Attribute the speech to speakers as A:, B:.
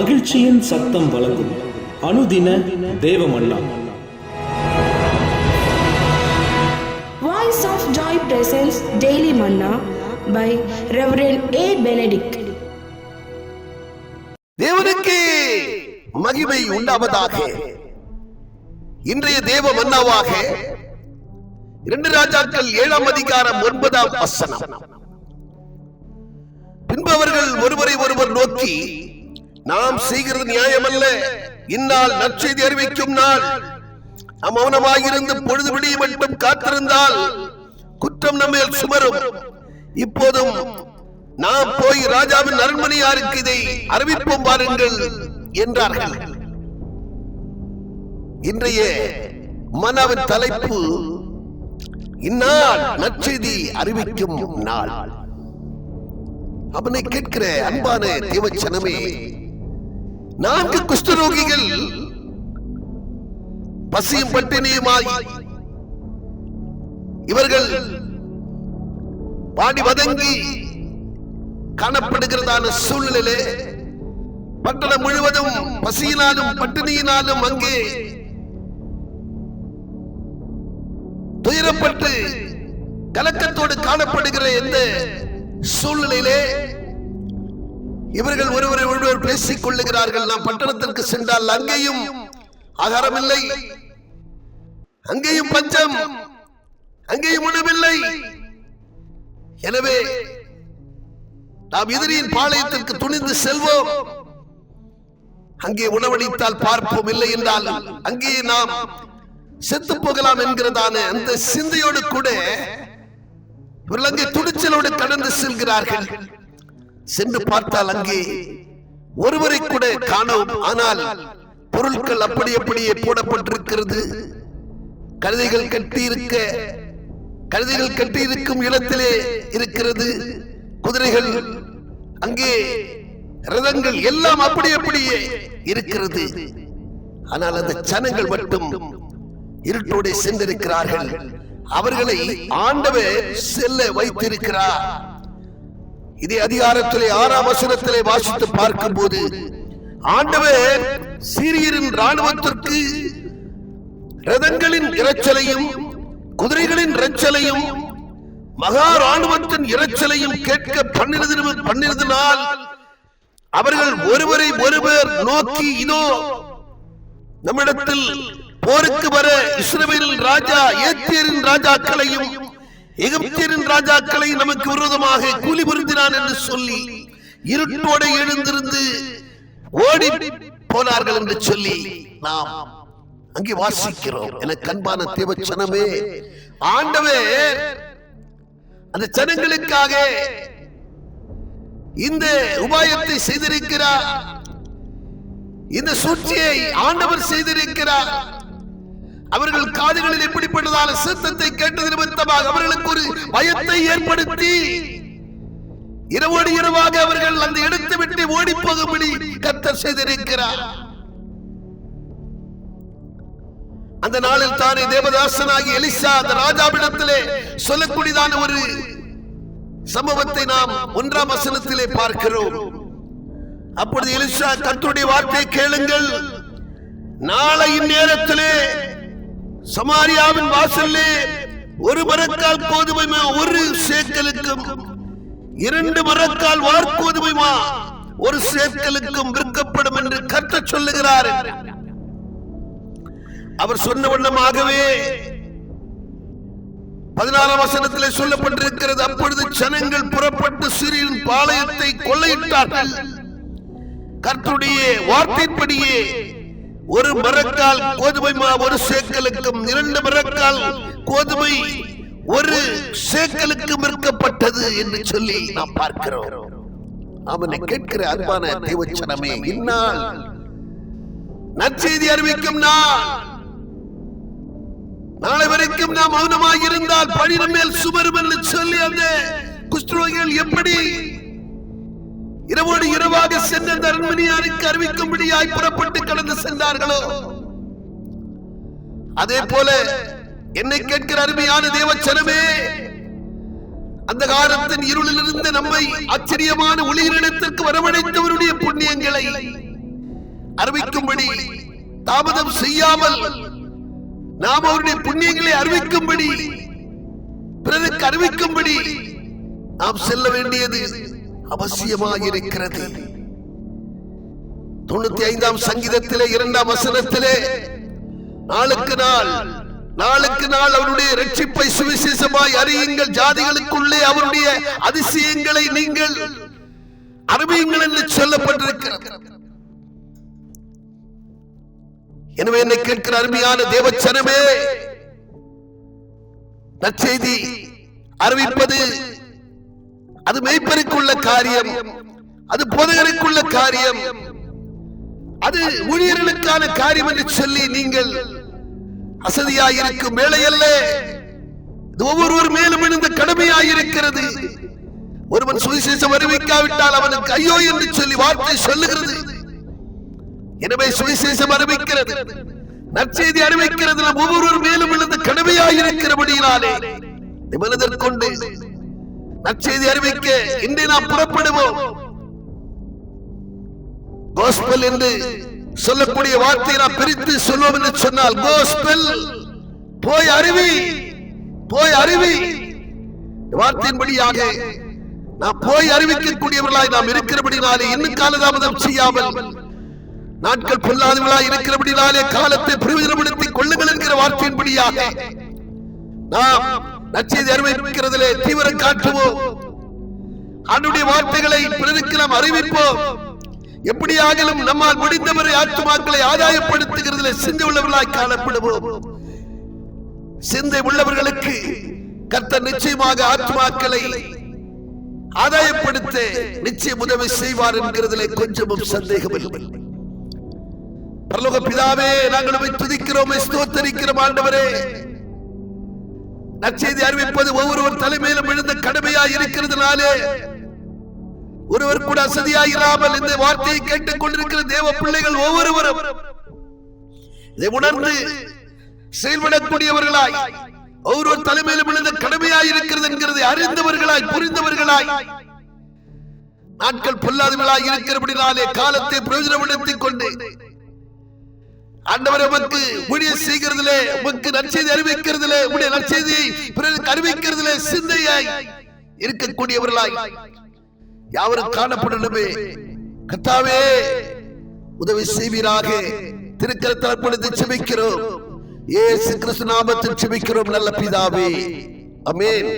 A: மகிழ்ச்சியின் சத்தம் வழங்கும் அனுதின தேவமல்லா
B: Voice of Joy presents Daily Manna by Reverend A. Benedict.
C: தேவனுக்கு மகிமை உண்டாவதாக இன்றைய தேவ மன்னாவாக இரண்டு ராஜாக்கள் ஏழாம் அதிகாரம் ஒன்பதாம் வசனம் பின்பு அவர்கள் ஒருவரை ஒருவர் நோக்கி நாம் செய்கிறது நியாயமல்ல. இந்நாள் நற்செய்தி அறிவிக்கும் நாள். நாம் மௌனமாயிருந்து பொழுது விடிய மட்டும் காத்திருந்தால் குற்றம் நம்மேல் சுமரும். இப்போதும் நாம் போய் ராஜாவின் அரண்மனையாருக்கு இதை அறிவிப்போம் பாருங்கள் என்றார்கள். இன்றைய மனாவின் தலைப்பு இந்நாள் நற்செய்தி அறிவிக்கும் நாள். அவனை கேட்கிற அன்பான தேவச்சனமே நான்கு குஷ்டரோகிகள் பசியும் பட்டினியுமாய். இவர்கள் பாடி வதங்கி காணப்படுகிறதான சூழ்நிலையிலே பட்டணம் முழுவதும் பசியினாலும் பட்டினியினாலும் அங்கே துயரப்பட்டு கலக்கத்தோடு காணப்படுகிற இந்த சூழ்நிலையிலே இவர்கள் ஒருவரை ஒருவர் பேசிக் கொள்ளுகிறார்கள். நாம் பட்டணத்திற்கு சென்றால் அங்கேயும் ஆகாரம் இல்லை அங்கேயும் பஞ்சம். அங்கேயும் உணவில்லை எனவே நாம் எதிரியின் பாளையத்திற்கு துணிந்து செல்வோம். அங்கே உணவளித்தால் பார்ப்போம் இல்லை என்றால் அங்கே நாம் செத்து போகலாம் என்கிறதான அந்த சிந்தையோடு கூட இவர்கள் அங்கே துணிச்சலோடு கடந்து செல்கிறார்கள். சென்று பார்த்தால் அங்கே ஒருவரை கூட காணோம் ஆனால் பொருட்கள் அப்படி அப்படியே போடப்பட்டிருக்கிறது. கழுதைகள் கட்டி இருக்க கழுதைகள் கட்டி இருக்கும் இடத்திலே இருக்கிறது. குதிரைகள் அங்கே ரதங்கள் எல்லாம் அப்படி அப்படியே இருக்கிறது. ஆனால் அந்த ஜனங்கள் மட்டும் இருட்டோടെ சென்றிருக்கிறார்கள். அவர்களை ஆண்டவர் செல்ல வைத்திருக்கிறார். இதே அதிகாரத்திலே ஆறாம் வசனத்திலே வாசித்து பார்க்கும் போது ஆண்டவர் சீரியரின் ராணுவத்திற்கு ரதங்களின் இரைச்சலையும் குதிரைகளின் இரைச்சலையும் மகா ராணுவத்தின் இரைச்சலையும் கேட்க பன்னிரது பன்னிரது நாள் அவர்கள் ஒருவரை ஒருவர் நோக்கி இதோ நம்மிடத்தில் போருக்கு வர இஸ்ரேலின் ராஜா ஏத்தியரின் ராஜாக்களையும் எகிப்தியரின் ராஜாக்களை நமக்கு விரோதமாக கூலி புரிந்தினான் என்று சொல்லி இருட்டோட எழுந்திருந்து ஓடி போனார்கள் என்று சொல்லி நாம் அங்கே வாசிக்கிறோம். எனக்கு அன்பான சனமே ஆண்டவே அந்த ஜனங்களுக்காக இந்த உபாயத்தை செய்திருக்கிறார். இந்த சூழ்ச்சியை ஆண்டவர் செய்திருக்கிறார். அவர்கள் காதுகளில் எப்படிப்பட்டதான சத்தத்தை கேட்டது நிமித்தமாக அவர்களுக்கு ஒரு பயத்தை ஏற்படுத்தி இரவோடு இரவாக அவர்கள் அந்த இடத்தை விட்டு ஓடி போகும்படி கத்தர் செய்திருக்கிறார். அந்த நாளில் தானே தேவதாசனாகி எலிசா அந்த ராஜாவிடத்திலே சொல்லக்கூடியதான ஒரு சம்பவத்தை நாம் ஒன்றாம் வசனத்திலே பார்க்கிறோம். அப்பொழுது எலிசா கர்த்தருடைய வார்த்தை கேளுங்கள். நாளை இந்நேரத்திலே சமாரியாவின் வாசல்லே ஒரு மரக்கால் கோதுமைமா ஒரு சேக்கலுக்கும் இரண்டு மரக்கால் வார்கோதுமைமா ஒரு சேக்கலுக்கும் விற்கப்படும் என்று கற்ற சொல்லுகிறார். அவர் சொன்ன வண்ணமாகவே பதினாறாம் வசனத்தில் சொல்லப்பட்டிருக்கிறது அப்பொழுது ஜனங்கள் புறப்பட்டு சிறியின் பாளையத்தை கொள்ளையிட்டார்கள். கர்த்துடைய வார்த்தைப்படியே ஒரு மரக்கால் கோதுமை மா ஒரு சேக்கலுக்கும் இரண்டு மரக்கால் கோதுமை ஒரு சேக்கலுக்கும் விற்கப்பட்டது என்று சொல்லி நாம் பார்க்கிறோம். அவனை கேட்கிற அன்பான தேவச்சனமே இந்நாள் நற்செய்தி அறிவிக்கும் நாள். நாளை வரைக்கும் நாம் மௌனமாக இருந்தால் பணியின் மேல் சுமரும் என்று சொல்லி அந்த குஷ்டரோகிகள் எப்படி இரவோடு இரவாக சென்ற அந்த அறிவிக்கும்படியாய் புறப்பட்டு கடந்து சென்றார்களோ? அதே போல என்னை கேட்கிற அருமையான தேவச்சனமே அந்த காலத்தின் இருளிலிருந்து நம்மை ஆச்சரியமான ஒளியினிடத்திற்கு வரவழைத்தவருடைய புண்ணியங்களை அறிவிக்கும்படி தாமதம் செய்யாமல் நாம் அவருடைய புண்ணியங்களை அறிவிக்கும்படி பிறருக்கு அறிவிக்கும்படி நாம் செல்ல வேண்டியது அவசியமாக இருக்கிறது தொண்ணூத்தி ஐந்தாம் சங்கீதத்திலே இரண்டாம் வசனத்திலே நாளுக்கு நாள் நாளுக்கு நாள் அவருடைய ரட்சிப்பை சுவிசேஷமாய் அறியுங்கள். ஜாதிகளுக்குள்ளே அவருடைய அதிசயங்களை நீங்கள் அறிவியுங்கள் என்று சொல்லப்பட்டிருக்கிறது. எனவே என்னை கேட்கிற அருமையான தேவச்சனமே நற்செய்தி அறிவிப்பது அது மெய்ப்பருக்குள்ள காரியம் அது போதகருக்குள்ள காரியம் அது ஊழியர்களுக்கான காரியம் என்று சொல்லி நீங்கள் அசதியாயிருக்கும் வேலையல்ல இது ஒவ்வொருவர் மேலும் இந்த கடமையாயிருக்கிறது. ஒருவன் சுவிசேஷம் அறிவிக்காவிட்டால் அவனுக்கு ஐயோ என்று சொல்லி வார்த்தை சொல்லுகிறது. எனவே சுவிசேஷம் அறிவிக்கிறது. நற்செய்தி அறிவிக்கிறது. நம் ஒவ்வொருவர் மேலும் விழுந்து கடமையாயிருக்கிறபடியினாலே. மனதிற்கொண்டு நற்செய்தி அறிவிக்க இன்று நாம் புறப்படுவோம். கோஸ்பல் என்று சொல்லக்கூடிய வார்த்தையை நாம் பிரித்து சொல்லுவோம் என்று சொன்னால் கோஸ்பல் போய் அருவி போய் அருவி வார்த்தையின்படியாக நாம் போய் அறிவிக்கக்கூடியவர்களாய் நாம் இருக்கிறபடினாலே இன்னும் காலதாமதம் செய்யாமல் நாட்கள் பொல்லாதவர்களாய் இருக்கிறபடினாலே காலத்தை பிரயோஜனப்படுத்திக் கொள்ளுங்கள் என்கிற வார்த்தையின்படியாக நாம் நற்செய்தி அறிவிக்கிறதிலே தீவிரம் காட்டுவோம். அன்னுடைய வார்த்தைகளை பிறருக்கு நாம் அறிவிப்போம். எப்படியாகலும் நம்மால் முடிந்தவரை ஆத்துமாக்களை ஆதாயப்படுத்துகிறதுல சிந்தை உள்ளவர்களாய் காணப்படுவோம். சிந்தை உள்ளவர்களுக்கு கர்த்தர் நிச்சயமாக ஆத்மாக்களை ஆதாயப்படுத்த நிச்சயம் உதவி செய்வார் என்கிறதுல கொஞ்சமும் சந்தேகமில்லை பரலோக பிதாவே நாங்கள் உம்மை துதிக்கிறோம் ஸ்தோத்தரிக்கிறோம் ஆண்டவரே. நற்செய்தி அறிவிப்பது ஒவ்வொருவர் தலைமையிலும் எழுந்த கடமையா இருக்கிறதுனாலே ஒருவர் கூட அசதியாயிராமல் இந்த வார்த்தையை கேட்டுக் கொண்டிருக்கிற தேவ பிள்ளைகள் ஒவ்வொருவரும் இதை உணர்ந்து செயல்படக்கூடியவர்களாய் ஒவ்வொருவர் தலைமையிலும் விழுந்த கடமையாய் இருக்கிறது என்கிறதை அறிந்தவர்களாய் புரிந்தவர்களாய் நாட்கள் பொல்லாதவர்களாய் இருக்கிறபடினாலே காலத்தை பிரயோஜனப்படுத்திக் கொண்டு ஆண்டவர் உமக்கு ஊழிய செய்கிறதிலே உமக்கு நற்செய்தி அறிவிக்கிறதிலே உடைய நற்செய்தியை பிறருக்கு அறிவிக்கிறதிலே சிந்தையாய் இருக்கக்கூடியவர்களாய் யாவரும் காணப்படணுமே. கர்த்தாவே உதவி செய்வீராக. திருக்கரத்தில் அர்ப்பணித்து செபிக்கிறோம். இயேசு கிறிஸ்து நாமத்தில் செபிக்கிறோம் நல்ல பிதாவே. அமேன்